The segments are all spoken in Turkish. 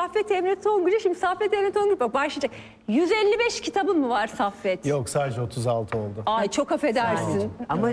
Saffet Emre Tonguç'a şimdi Saffet Emre Tonguç bak başlayacak. 155 kitabın mı var Saffet? Yok sadece 36 oldu. Ay çok affedersin. Ama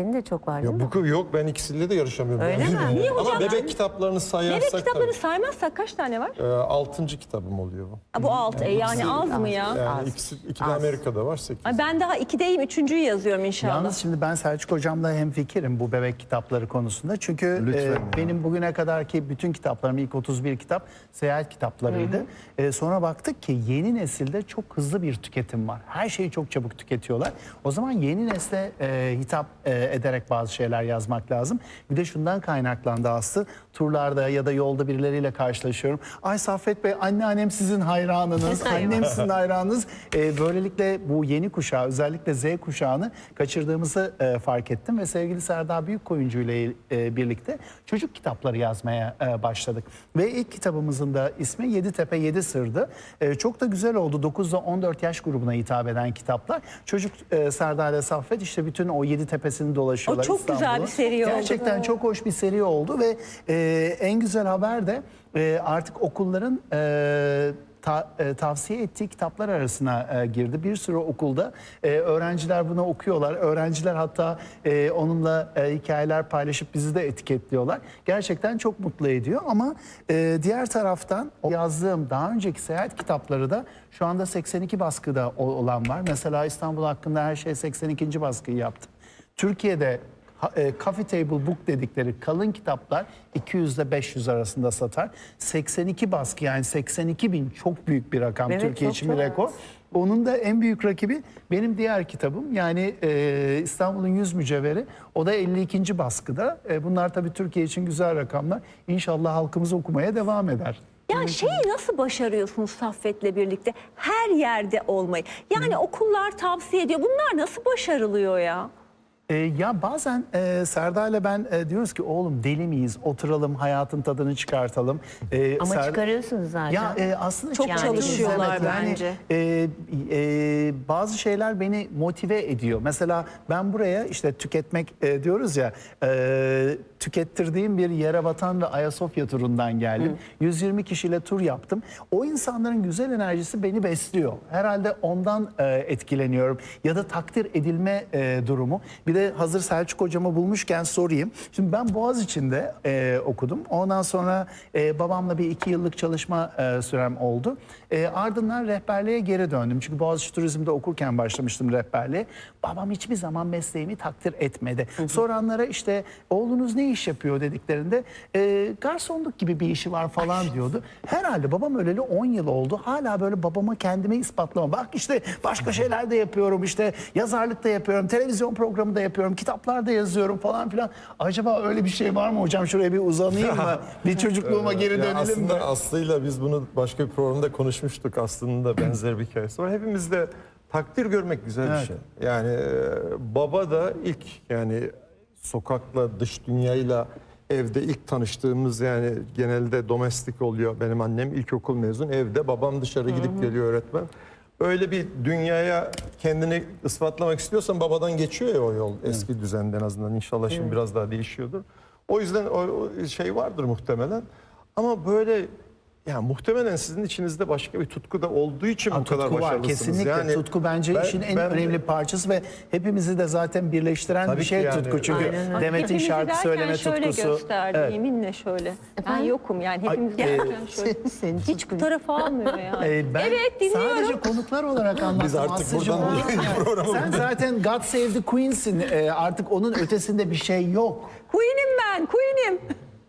senin de çok var değil mi? Ya bu yok ben ikisiyle de yarışamıyorum. Öyle mi? Niye hocam? Ama bebek kitaplarını sayarsak Bebek kitapları tabii. saymazsak kaç tane var? Ee, altıncı kitabım oluyor bu. Aa, Bu alt e, yani az mı ya? Yani Az. ikisi, iki de. Amerika'da var sekiz. Ay ben daha ikideyim, üçüncüyü yazıyorum inşallah. Yalnız şimdi ben Selçuk hocamla hemfikirim bu bebek kitapları konusunda. Çünkü Lütfen e, ya. benim bugüne kadarki bütün kitaplarım ilk 31 kitap seyahat kitaplarıydı. E, sonra baktık ki yeni nesilde çok hızlı bir tüketim var. Her şeyi çok çabuk tüketiyorlar. O zaman yeni nesle e, hitap e, ederek bazı şeyler yazmak lazım. Bir de şundan kaynaklandı Aslı. Turlarda ya da yolda birileriyle karşılaşıyorum. Ay Saffet Bey anneannem sizin hayranınız, annem sizin hayranınız. E, böylelikle bu yeni kuşağı özellikle Z kuşağını kaçırdığımızı e, fark ettim ve sevgili Serdar Büyükkoyuncu ile e, birlikte çocuk kitapları yazmaya e, başladık. Ve ilk kitabımızın da ismi Yeditepe Yedi Sır'dı. E, çok da güzel oldu. 9 ile 14 yaş grubuna hitap eden kitaplar. Çocuk e, Serdar ile Saffet işte bütün o yedi tepesini dolaşıyorlar. O çok güzel bir seri oldu. Gerçekten çok hoş bir seri oldu ve e, en güzel haber de e, artık okulların e, ta- e, tavsiye ettiği kitaplar arasına e, girdi. Bir sürü okulda e, öğrenciler bunu okuyorlar. Öğrenciler hatta e, onunla e, hikayeler paylaşıp bizi de etiketliyorlar. Gerçekten çok mutlu ediyor ama e, diğer taraftan o yazdığım daha önceki seyahat kitapları da şu anda 82 baskıda o- olan var. Mesela İstanbul hakkında her şey 82. baskıyı yaptım. Türkiye'de e, coffee table book dedikleri kalın kitaplar 200 ile 500 arasında satar. 82 baskı yani 82 bin çok büyük bir rakam Evet, Türkiye için bir rekor. Onun da en büyük rakibi benim diğer kitabım yani e, İstanbul'un 100 mücevheri. O da 52. baskıda. E, bunlar tabii Türkiye için güzel rakamlar. İnşallah halkımız okumaya devam eder. Ya şeyi nasıl başarıyorsunuz Saffet'le birlikte? Her yerde olmayı. Yani okullar tavsiye ediyor. Bunlar nasıl başarılıyor ya? E, ya bazen e, Serdar'la ben e, diyoruz ki oğlum deli miyiz? Oturalım hayatın tadını çıkartalım. E, Ama Ser- çıkarıyorsunuz zaten. Ya e, aslında Çok çıkartıyoruz, çalışıyorlar bence. e, e, bazı şeyler beni motive ediyor. Mesela ben buraya işte tüketmek e, diyoruz ya e, tükettirdiğim bir Yerebatan ve Ayasofya turundan geldim. 120 kişiyle tur yaptım. O insanların güzel enerjisi beni besliyor. Herhalde ondan e, etkileniyorum. Ya da takdir edilme e, durumu. Bir de hazır Selçuk hocamı bulmuşken sorayım. Şimdi ben Boğaziçi'nde e, okudum. Ondan sonra e, babamla bir iki yıllık çalışma e, sürem oldu. E, ardından rehberliğe geri döndüm. Çünkü Boğaziçi Turizm'de okurken başlamıştım rehberliğe. Babam hiçbir zaman mesleğimi takdir etmedi. Soranlara işte oğlunuz ne iş yapıyor dediklerinde e, garsonluk gibi bir işi var falan diyordu. Herhalde babam öleli 10 yıl oldu. Hala böyle babama kendime ispatlama. Bak işte başka şeyler de yapıyorum işte yazarlık da yapıyorum, televizyon programı da yapıyorum, kitaplar da yazıyorum falan filan. Acaba öyle bir şey var mı hocam? Şuraya bir uzanayım mı? bir çocukluğuma geri Ya dönelim aslında mi? Aslı'yla biz bunu başka bir programda konuşmuştuk. Aslı'nın da benzer bir hikayesi var. Hepimiz de takdir görmek güzel Evet. bir şey. Yani e, baba da ilk yani sokakla dış dünyayla evde ilk tanıştığımız yani genelde domestik oluyor. Benim annem ilkokul mezun evde babam dışarı gidip geliyor öğretmen. Öyle bir dünyaya kendini ispatlamak istiyorsan babadan geçiyor ya o yol eski düzende en azından inşallah şimdi biraz daha değişiyordur. O yüzden o, o şey vardır muhtemelen. Ama böyle yani muhtemelen sizin içinizde başka bir tutku da olduğu için Ha, bu kadar tutku var başarılısınız. kesinlikle. Yani tutku bence ben- işin en ben- önemli parçası ve hepimizi de zaten birleştiren Tabii bir ki şey yani. tutku. Çünkü Aynen öyle. Demet'in Hepimizi şarkı derken söyleme şöyle tutkusu. gösterdi Evet. yeminle şöyle. Ben yokum yani hepimiz Ay, e, derken şöyle. Senin Hiç bu tarafa almıyor yani. Ee, ben evet dinliyorum. sadece konuklar olarak anlattım. Biz artık Aslıcığım. buradan programı- Sen zaten God Save the Queen'sin. Ee, artık onun ötesinde bir şey yok. Queen'im ben Queen'im.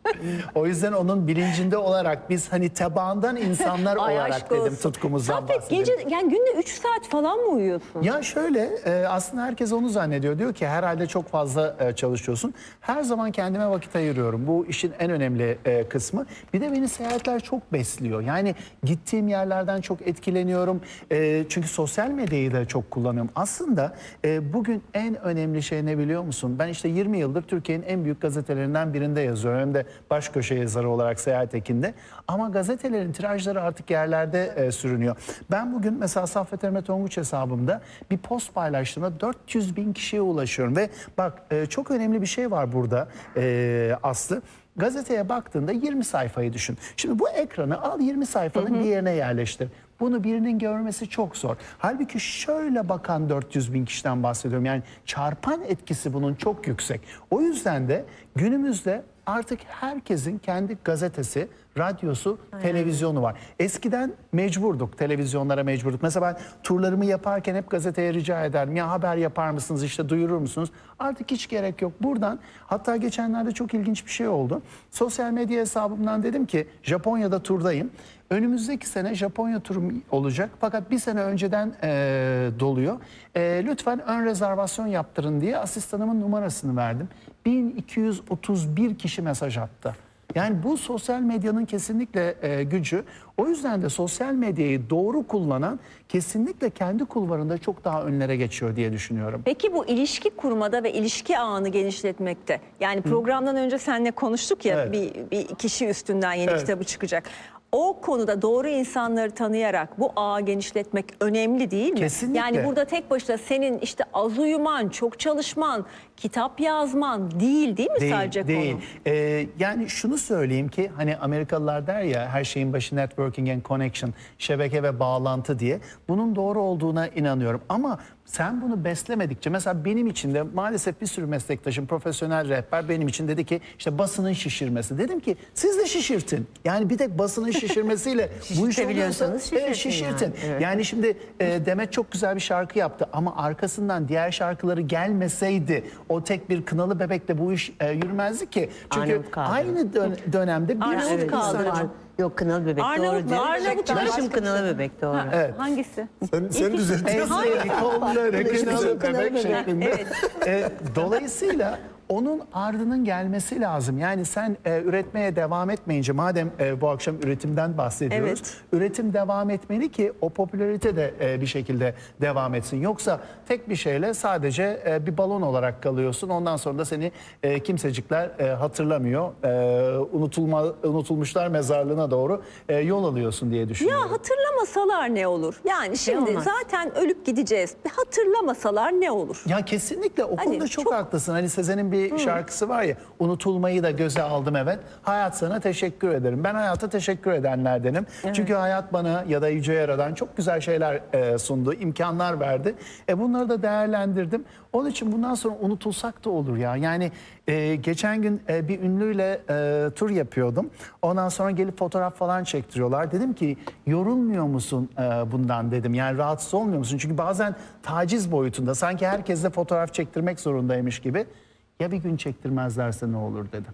O yüzden onun bilincinde olarak biz hani tabandan insanlar Ay olarak aşk dedim olsun. tutkumuzdan Saffet bahsedelim. gece yani günde 3 saat falan mı uyuyorsun? Ya şöyle e, aslında herkes onu zannediyor. Diyor ki herhalde çok fazla e, çalışıyorsun. Her zaman kendime vakit ayırıyorum. Bu işin en önemli e, kısmı. Bir de beni seyahatler çok besliyor. Yani gittiğim yerlerden çok etkileniyorum. E, çünkü sosyal medyayı da çok kullanıyorum. Aslında e, bugün en önemli şey ne biliyor musun? Ben işte 20 yıldır Türkiye'nin en büyük gazetelerinden birinde yazıyorum. Hem de baş köşe yazarı olarak Seyahat Ekin'de. Ama gazetelerin tirajları artık yerlerde e, sürünüyor. Ben bugün mesela Saffet Emre Tonguç hesabımda bir post paylaştığımda 400 bin kişiye ulaşıyorum. Ve bak e, çok önemli bir şey var burada e, Aslı. Gazeteye baktığında 20 sayfayı düşün. Şimdi bu ekranı al 20 sayfanın bir yerine yerleştir. Bunu birinin görmesi çok zor. Halbuki şöyle bakan 400 bin kişiden bahsediyorum. Yani çarpan etkisi bunun çok yüksek. O yüzden de günümüzde artık herkesin kendi gazetesi, radyosu, televizyonu var. Eskiden mecburduk, televizyonlara mecburduk. Mesela ben turlarımı yaparken hep gazeteye rica ederdim. Ya haber yapar mısınız, işte duyurur musunuz? Artık hiç gerek yok. Buradan hatta geçenlerde çok ilginç bir şey oldu. Sosyal medya hesabımdan dedim ki Japonya'da turdayım. Önümüzdeki sene Japonya turum olacak fakat bir sene önceden eee, doluyor. Eee, lütfen ön rezervasyon yaptırın diye asistanımın numarasını verdim. 1231 kişi mesaj attı. Yani bu sosyal medyanın kesinlikle eee, gücü. O yüzden de sosyal medyayı doğru kullanan kesinlikle kendi kulvarında çok daha önlere geçiyor diye düşünüyorum. Peki bu ilişki kurmada ve ilişki ağını genişletmekte. Yani programdan önce seninle konuştuk ya Evet. bir, bir kişi üstünden yeni Evet. kitabı çıkacak. O konuda doğru insanları tanıyarak bu ağı genişletmek önemli değil mi? Kesinlikle. Yani burada tek başına senin işte az uyuman, çok çalışman, kitap yazman değil değil mi Değil, sadece değil. konu? Ee, yani şunu söyleyeyim ki hani Amerikalılar der ya her şeyin başı networking and connection, şebeke ve bağlantı diye. Bunun doğru olduğuna inanıyorum. Ama sen bunu beslemedikçe mesela benim için de maalesef bir sürü meslektaşım profesyonel rehber benim için dedi ki işte basının şişirmesi. Dedim ki siz de şişirtin. Yani bir tek basının şişirmesiyle bu iş oluyorsa Şişirtebiliyorsanız evet, şişirtin şişirtin. yani, evet. Yani şimdi e, Demet çok güzel bir şarkı yaptı ama arkasından diğer şarkıları gelmeseydi o tek bir kınalı bebekle bu iş e, yürümezdi ki. Çünkü aynı dön- dönemde bir sürü insan- Ar- Yok kınalı bebek Arnavut- doğru diyor. Arnavut Karışım başka- kınalı bebek doğru. Evet. Hangisi? Sen, sen düzeltiyorsun. Ezeli kolları kınalı bebek. şeklinde. Evet. E, dolayısıyla onun ardının gelmesi lazım. Yani sen e, üretmeye devam etmeyince madem e, bu akşam üretimden bahsediyoruz. Evet. Üretim devam etmeli ki o popülarite de e, bir şekilde devam etsin. Yoksa tek bir şeyle sadece e, bir balon olarak kalıyorsun. Ondan sonra da seni e, kimsecikler e, hatırlamıyor. E, unutulma unutulmuşlar mezarlığına doğru e, yol alıyorsun diye düşünüyorum. Ya hatırlamasalar ne olur? Yani şimdi olmaz. zaten ölüp gideceğiz. Bir hatırlamasalar ne olur? Ya kesinlikle o Hani konuda çok, çok- haklısın. Hani Sezen'in bir şarkısı var ya unutulmayı da göze aldım evet. Hayat sana teşekkür ederim. Ben hayata teşekkür edenlerdenim. Çünkü hayat bana ya da Yüce Yaradan çok güzel şeyler e, sundu, imkanlar verdi. E bunları da değerlendirdim. Onun için bundan sonra unutulsak da olur ya. Yani e, geçen gün e, bir ünlüyle e, tur yapıyordum. Ondan sonra gelip fotoğraf falan çektiriyorlar. Dedim ki yorulmuyor musun e, bundan dedim. Yani rahatsız olmuyor musun? Çünkü bazen taciz boyutunda sanki herkesle fotoğraf çektirmek zorundaymış gibi. Ya bir gün çektirmezlerse ne olur dedim.